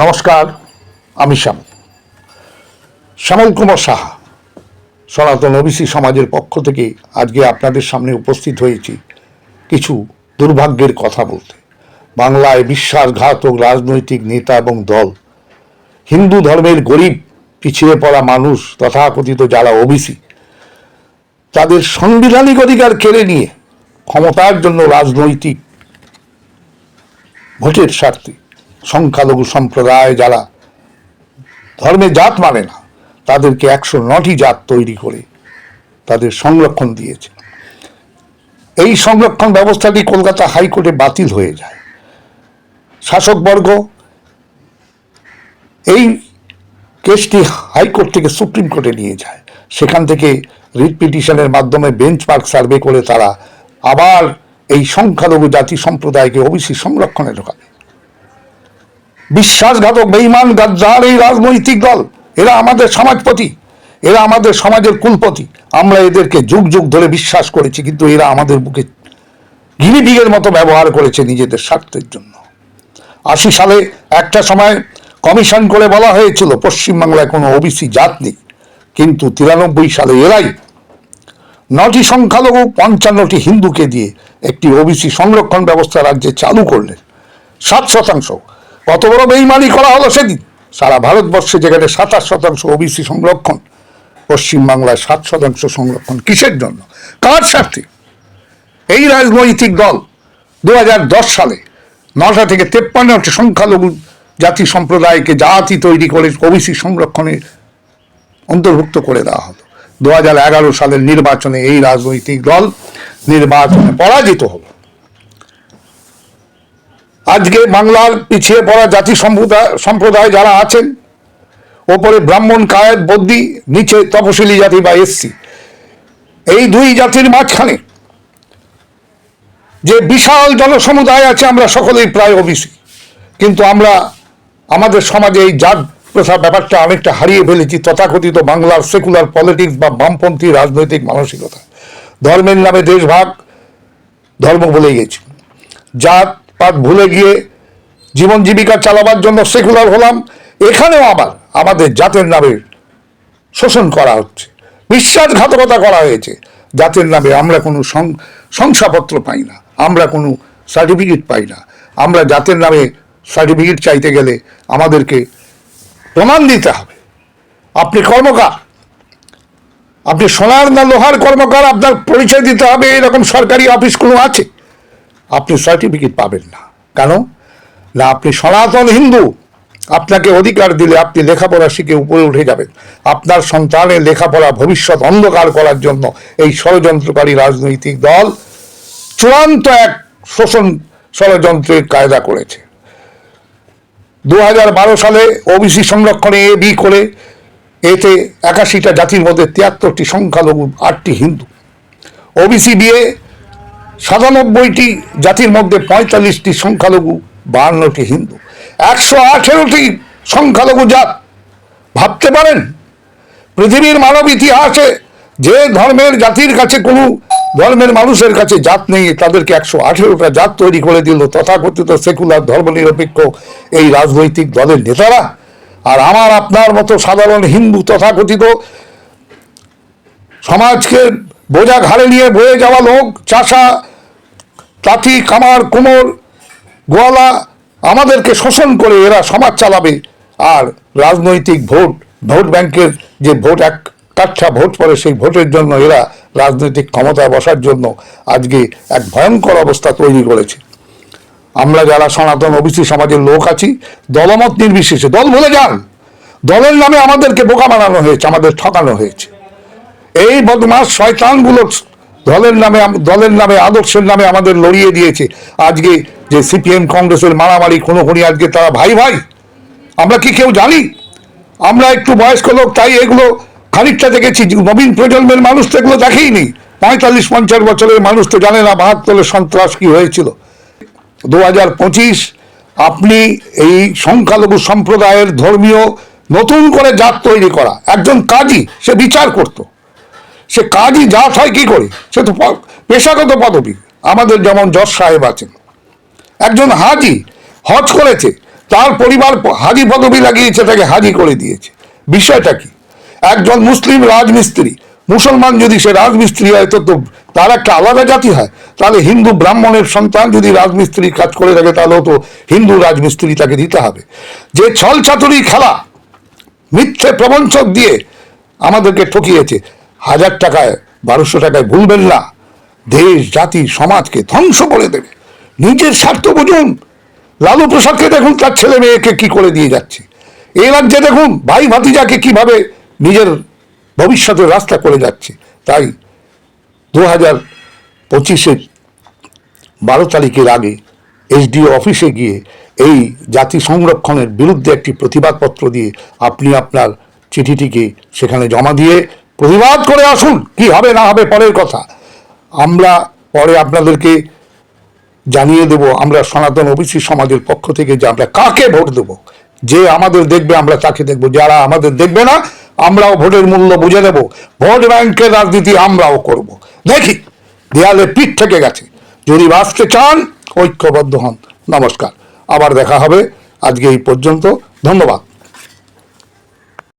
নমস্কার, আমি শ্যাম। শ্যামল কুমার সাহা, সনাতন ওবিসি সমাজের পক্ষ থেকে আজকে আপনাদের সামনে উপস্থিত হয়েছি কিছু দুর্ভাগ্যের কথা বলতে। বাংলায় বিশ্বাসঘাতক রাজনৈতিক নেতা এবং দল, হিন্দু ধর্মের গরিব, পিছিয়ে পড়া মানুষ, তথাকথিত যারা ওবিসি, তাদের সাংবিধানিক অধিকার কেড়ে নিয়ে ক্ষমতার জন্য রাজনৈতিক ভোটের স্বার্থে সংখ্যালঘু সম্প্রদায় যারা ধর্মে জাত মানে না, তাদেরকে একশো নটি জাত তৈরি করে তাদের সংরক্ষণ দিয়েছে। এই সংরক্ষণ ব্যবস্থাটি কলকাতা হাইকোর্টে বাতিল হয়ে যায়। শাসকবর্গ এই কেসটি হাইকোর্ট থেকে সুপ্রিম কোর্টে নিয়ে যায়। সেখান থেকে রিট পিটিশনের মাধ্যমে বেঞ্চ মার্ক সার্ভে করে তারা আবার এই সংখ্যালঘু জাতি সম্প্রদায়কে ওবিসি সংরক্ষণে ঢোকাবে বিশ্বাসঘাতক বেইমান গাদ্দার এই রাজনৈতিক দল, এরা আমাদের সমাজপতি, এরা আমাদের সমাজের কুলপতি। আমরা এদেরকে যুগ যুগ ধরে বিশ্বাস করেছি, কিন্তু এরা আমাদের বুকে গিরিবিগের মতো ব্যবহার করেছে নিজেদের স্বার্থের জন্য। আশি সালে একটা সময় কমিশন করে বলা হয়েছিল, পশ্চিমবাংলায় কোনো ওবিসি জাত নেই, কিন্তু তিরানব্বই সালে এরাই নটি সংখ্যালঘু পঞ্চান্নটি হিন্দুকে দিয়ে একটি ওবিসি সংরক্ষণ ব্যবস্থা রাজ্যে চালু করলেন। সাত শতাংশ কত বড় বেইমানি করা হলো সেদিন? সারা ভারতবর্ষে যেখানে সাতাশ শতাংশ ওবিসি সংরক্ষণ, পশ্চিমবাংলায় সাত শতাংশ সংরক্ষণ, কিসের জন্য? কার স্বার্থে? এই রাজনৈতিক দল দু হাজার দশ সালে নটা থেকে তেপ্পান্নটি সংখ্যালঘু জাতি সম্প্রদায়কে জাতি তৈরি করে ওবিসি সংরক্ষণে অন্তর্ভুক্ত করে দেওয়া হলো। দু হাজার এগারো সালের নির্বাচনে এই রাজনৈতিক দল নির্বাচনে পরাজিত হলো। আজকে বাংলার পিছিয়ে পড়া জাতি সম্প্রদায় সম্প্রদায় যারা আছেন, ওপরে ব্রাহ্মণ কায়েত বদ্যি নিচে তপশিলি জাতি বা এসসি, এই দুই জাতির মাঝখানে যে বিশাল জনসমুদায় আছে, আমরা সকলেই প্রায় ওবিসি। কিন্তু আমরা, আমাদের সমাজে এই জাত প্রথা ব্যাপারটা অনেকটা হারিয়ে ফেলেছি, তথাকথিত বাংলার সেকুলার পলিটিক্স বা বামপন্থী রাজনৈতিক মানসিকতা। ধর্মের নামে দেশভাগ, ধর্ম ভুলে গেছি। জাত পাত ভুলে গিয়ে জীবন জীবিকা চালাবার জন্য সেকুলার হলাম, এখানেও আবার আমাদের জাতের নামে শোষণ করা হচ্ছে বিশ্বাসঘাতকতা করা হয়েছে। জাতের নামে আমরা কোনো শংসাপত্র পাই না, আমরা কোনো সার্টিফিকেট পাই না। আমরা জাতের নামে সার্টিফিকেট চাইতে গেলে আমাদেরকে প্রমাণ দিতে হবে। আপনি কর্মকার, আপনি সোনার না লোহার কর্মকার, আপনার পরিচয় দিতে হবে, এরকম সরকারি অফিসগুলো আছে? আপনি সার্টিফিকেট পাবেন না। কেন? না, আপনি সনাতন হিন্দু, আপনাকে অধিকার দিলে আপনি লেখাপড়া শিখে উপরে উঠে যাবেন। আপনার সন্তানের লেখাপড়া ভবিষ্যৎ অন্ধকার করার জন্য এই ষড়যন্ত্রকারী রাজনৈতিক দল চূড়ান্ত এক শোষণ ষড়যন্ত্রের কায়দা করেছে। দু হাজার বারো সালে ওবিসি সংরক্ষণে এ বি করে এতে একাশিটা জাতির মধ্যে তিয়াত্তরটি সংখ্যালঘু, আটটি হিন্দু। ওবিসি বিয়ে সাতানব্বইটি জাতির মধ্যে পঁয়তাল্লিশটি সংখ্যালঘু, বাহান্নটি হিন্দু। একশো আঠেরোটি সংখ্যালঘু জাত। ভাবতে পারেন, পৃথিবীর মানব ইতিহাসে যে ধর্মের জাতির কাছে কোনো ধর্মের মানুষের কাছে জাত নেই, তাদেরকে একশো আঠেরোটা জাত তৈরি করে দিল। তথাকথিত সেকুলার ধর্মনিরপেক্ষ এই রাজনৈতিক দলের নেতারা। আর আমার আপনার মতো সাধারণ হিন্দু তথাকথিত সমাজকে বোঝা ঘাড়ে নিয়ে বয়ে যাওয়া লোক, চাষা তাঁতি কামার কুমোর, গোয়ালা আমাদেরকে শোষণ করে এরা সমাজ চালাবে। আর রাজনৈতিক ভোট ভোট ব্যাংকের যে ভোট এক কাঠা ভোট পড়ে সেই ভোটের জন্য এরা রাজনৈতিক ক্ষমতায় বসার জন্য আজকে এক ভয়ঙ্কর অবস্থা তৈরি করেছে। আমরা যারা সনাতন ওবিসি সমাজের লোক আছি, দলমত নির্বিশেষে, দল ভুলে যান। দলের নামে আমাদেরকে বোকা বানানো হয়েছে, আমাদের ঠকানো হয়েছে। এই বদমাস শয়তানগুলো দলের নামে দলের নামে, আদর্শের নামে আমাদের লড়িয়ে দিয়েছে। আজকে যে সিপিএম কংগ্রেসের মারামারি, খুনোখুনি, আজকে তারা ভাই ভাই। আমরা কি কেউ জানি? আমরা একটু বয়স্ক লোক, তাই এগুলো খানিকটা দেখেছি। নবীন প্রজন্মের মানুষ তো এগুলো দেখেই নি পঁয়তাল্লিশ, পঞ্চাশ বছরের মানুষ তো জানে না বাহাত্তরের সন্ত্রাস কি হয়েছিল। দু হাজার পঁচিশ, আপনি এই সংখ্যালঘু সম্প্রদায়ের ধর্মীয় নতুন করে জাত তৈরি করা, একজন কাজী, সে বিচার করত। সে কাজই জাত হয় কি করে? সে তো পেশাগত পদবি। আমাদের যেমন জজ সাহেব আছেন। একজন হাজি হজ করেছে, তার পরিবার হাজি পদবি লাগিয়েছে, তাকে হাজি করে দিয়েছে। বিষয়টা কি? একজন মুসলিম রাজমিস্ত্রি, মুসলমান যদি সে রাজমিস্ত্রি হয়, তো তো তার একটা আলাদা জাতি হয়। তাহলে হিন্দু ব্রাহ্মণের সন্তান যদি রাজমিস্ত্রির কাজ করে থাকে, তাহলেও তো হিন্দু রাজমিস্ত্রি তাকে দিতে হবে। যে ছল চাতুরি খেলা মিথ্যে প্রবঞ্চক দিয়ে আমাদেরকে ঠকিয়েছে হাজার টাকায়, বারোশো টাকায় ভুলবেন না। দেশ, জাতি, সমাজকে ধ্বংস করে দেবে। নিজের স্বার্থ বুঝুন। লালু প্রসাদকে দেখুন, তার ছেলে মেয়েকে কি করে দিয়ে যাচ্ছে। এই রাজ্যে দেখুন, ভাই ভাতিজাকে কীভাবে নিজের ভবিষ্যতের রাস্তা করে যাচ্ছে। তাই দু হাজার পঁচিশের বারো তারিখের আগে এসডিও অফিসে গিয়ে এই জাতি সংরক্ষণের বিরুদ্ধে একটি প্রতিবাদপত্র দিয়ে আপনি আপনার চিঠিটিকে সেখানে জমা দিয়ে প্রতিবাদ করে আসুন, কি হবে না হবে পরের কথা। আমরা পরে আপনাদেরকে জানিয়ে দেব, আমরা সনাতন ওবিসি সমাজের পক্ষ থেকে যে আমরা কাকে ভোট দেব। যে আমাদের দেখবে, আমরা তাকে দেখব। যারা আমাদের দেখবে না, আমরাও ভোটের মূল্য বুঝে নেব। ভোট ব্যাংকের রাজনীতি আমরাও করব। দেখি, দেয়ালে পিঠ থেকে গেছে। যদি বাঁচতে চান, ঐক্যবদ্ধ হন। নমস্কার। আবার দেখা হবে আজকে এই পর্যন্ত। ধন্যবাদ।